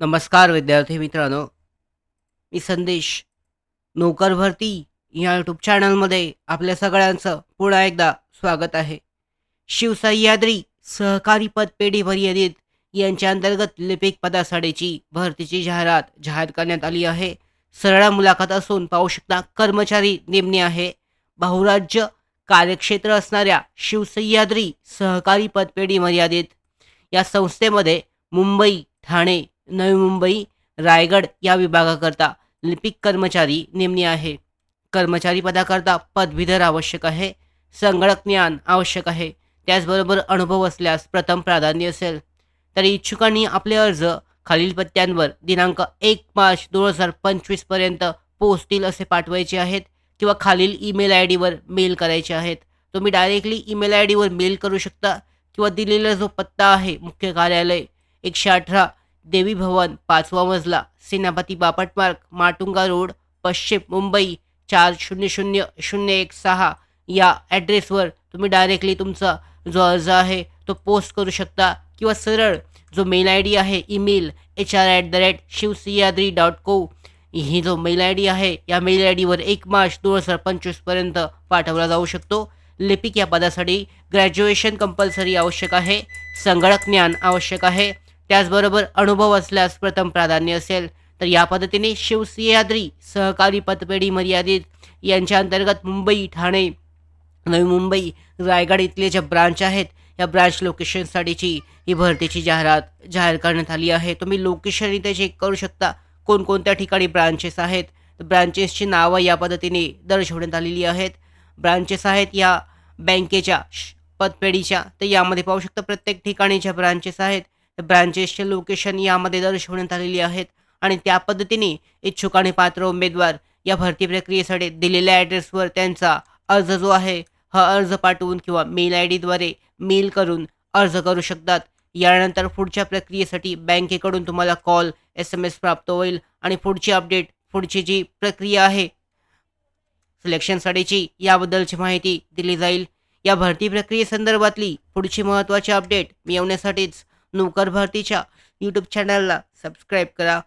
नमस्कार विद्यार्थी मित्रांनो. मी संदेश नोकर भरती या यूट्यूब चॅनलमध्ये आपल्या सगळ्यांचं पुन्हा एकदा स्वागत आहे. शिवसह्याद्री सहकारी पदपेढी मर्यादित यांच्या अंतर्गत लिपिक पदासाठीची भरतीची जाहिरात जाहीर करण्यात आली आहे. सरळ मुलाखत असून पाहू शकता कर्मचारी नेमणे आहे. बहुराज्य कार्यक्षेत्र असणाऱ्या शिवसह्याद्री सहकारी पदपेढी मर्यादित या संस्थेमध्ये मुंबई ठाणे नवी मुंबई रायगड या विभागाकरता लिपिक कर्मचारी नेमणी आहे. कर्मचारी पदाकरता पदवीधर आवश्यक आहे. संगणक ज्ञान आवश्यक आहे. त्याचबरोबर अनुभव असल्यास प्रथम प्राधान्य असेल. तर इच्छुकांनी आपले अर्ज खालील पत्त्यांवर दिनांक एक मार्च दोन हजार पंचवीसपर्यंत पोचतील असे पाठवायचे आहेत किंवा खालील ईमेल आय डीवर मेल करायचे आहेत. तुम्ही डायरेक्टली ईमेल आय डीवर मेल करू शकता किंवा दिलेला जो पत्ता आहे मुख्य कार्यालय एकशे अठरा देवी भवन पाचवा मजला सेनापती बापट मार्ग माटुंगा रोड पश्चिम मुंबई चार शून्य शून्य शून्य एक सहा. या ॲड्रेसवर तुम्ही डायरेक्टली तुमचा जो अर्ज आहे तो पोस्ट करू शकता. किंवा सरळ जो मेल आय डी आहे email H R at the rate Shivsahyadri dot co ही जो मेल आय डी आहे या मेल आय डीवर एक मार्च दोन हजार पंचवीसपर्यंत पाठवला जाऊ शकतो. लिपिक या पदासाठी ग्रॅज्युएशन कंपल्सरी आवश्यक आहे. संगणक ज्ञान आवश्यक आहे. त्याचबरोबर अनुभव असल्यास प्रथम प्राधान्य असेल. तर या पद्धतीने शिवसह्याद्री सहकारी पतपेढी मर्यादित यांच्या अंतर्गत मुंबई ठाणे नवी मुंबई रायगड इथले ज्या ब्रांच आहेत या ब्रांच लोकेशनसाठीची ही भरतीची जाहिरात जाहीर करण्यात आली आहे. तुम्ही लोकेशन इथे चेक करू शकता. कोणकोणत्या ठिकाणी ब्रांचेस आहेत? ब्रांचेसची नावं या पद्धतीने दर्शवण्यात आलेली आहेत. ब्रांचेस आहेत या बँकेच्या पतपेढीच्या. तर यामध्ये पाहू शकता प्रत्येक ठिकाणी ज्या ब्रांचेस आहेत ब्रांचेसचे लोकेशन यामध्ये दर्शवण्यात आलेली आहेत. आणि त्या पद्धतीने इच्छुक आणि पात्र उमेदवार या भरती प्रक्रियेसाठी दिलेल्या ॲड्रेसवर त्यांचा अर्ज जो आहे हा अर्ज पाठवून किंवा मेल आय डीद्वारे मेल करून अर्ज करू शकतात. यानंतर पुढच्या प्रक्रियेसाठी बँकेकडून तुम्हाला कॉल एस एम एस प्राप्त होईल आणि पुढची अपडेट पुढची जी प्रक्रिया आहे सिलेक्शनसाठीची याबद्दलची माहिती दिली जाईल. या भरती प्रक्रियेसंदर्भातली पुढची महत्त्वाची अपडेट मिळवण्यासाठीच नोकर भरतीच्या यूट्यूब चॅनलला सबस्क्राईब करा.